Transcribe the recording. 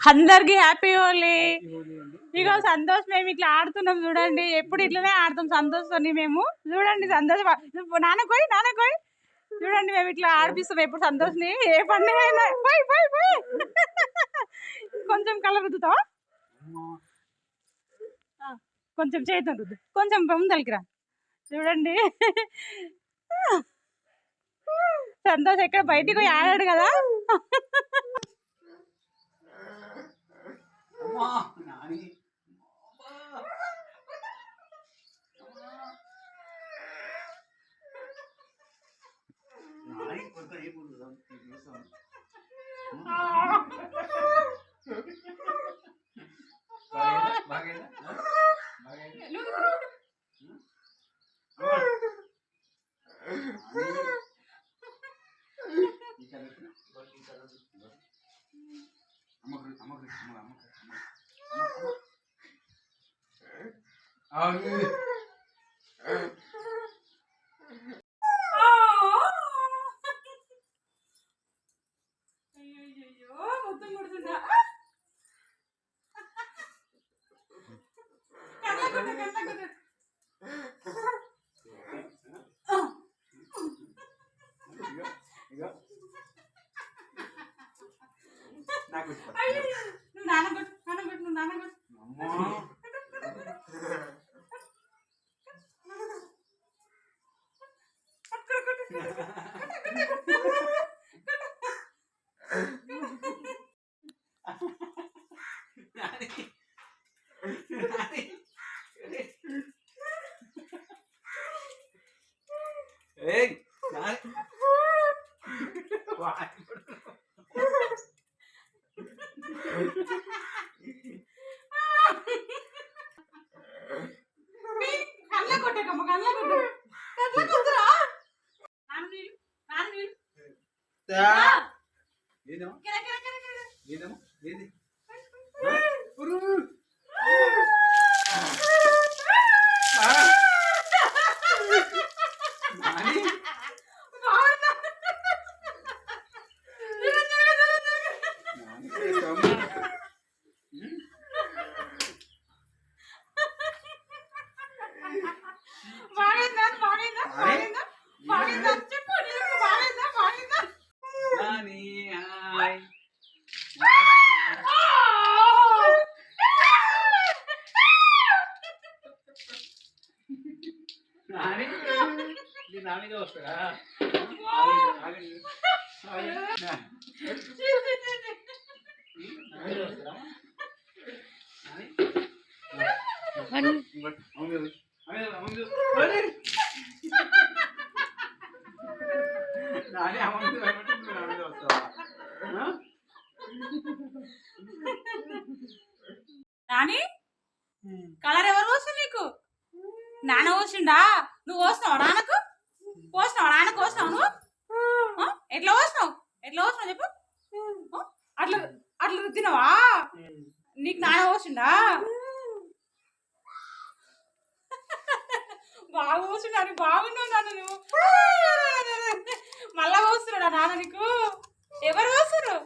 అందరికి హ్యాపీ హోలీ ఇగో సంతోష్ మేము ఇట్లా ఆడుతున్నాం చూడండి. ఎప్పుడు ఇట్లనే ఆడతాం సంతోష్ మేము. చూడండి సంతోష్ నాన్నకోయ్ నాన్నకోయ్ చూడండి మేము ఇట్లా ఆడిపిస్తాం ఎప్పుడు సంతోష్ని. ఏ పండుగ అయినా. పోయి పోయి పోయి. కొంచెం కలర్ రుద్దుతావా? కొంచెం చేద్దాం రుద్దు. కొంచెం ముందరికి రా. చూడండి. సంతోష్ ఎక్కడ బయటికి పోయి ఆడాడు కదా? 그 입으로 넘기 위해서. 음. 망했나? 망했나? 망했나? 아니. నాకు ఇష్టం. అయ్యయ్యో, నువ్వు నాన్న కొట్టు, నాన్న కొట్టు, నువ్వు నాన్న కొట్టు. అమ్మా వాయ్ కళ్ళ కొట్టు. కళ్ళ కొట్టురా. నాన్న నీళ్ళు, నాన్న నీళ్ళు. ఏదేమో. ఏదేమో మీద భయపడి నువ్వు నా మీద వస్తావా నాని కలర్ ఎవరు పోసు నీకు నాన్న పోసిండా? నువ్వు పోస్తున్నావు నాన్నకు పోస్తున్నావు నాన్నకు పోస్తున్నావు నువ్వు? ఎట్లా పోస్తున్నావు ఎట్లా పోస్తున్నావు చెప్పు? అట్లా అట్లా రుద్దినవా? నీకు నాన్న పోసిండా? బాగా పోసిండా? నీకు బాగున్నావు నాన్న నువ్వు. మళ్ళా పోస్తున్నాడా నాన్న నీకు? ఎవరు పోస్తారు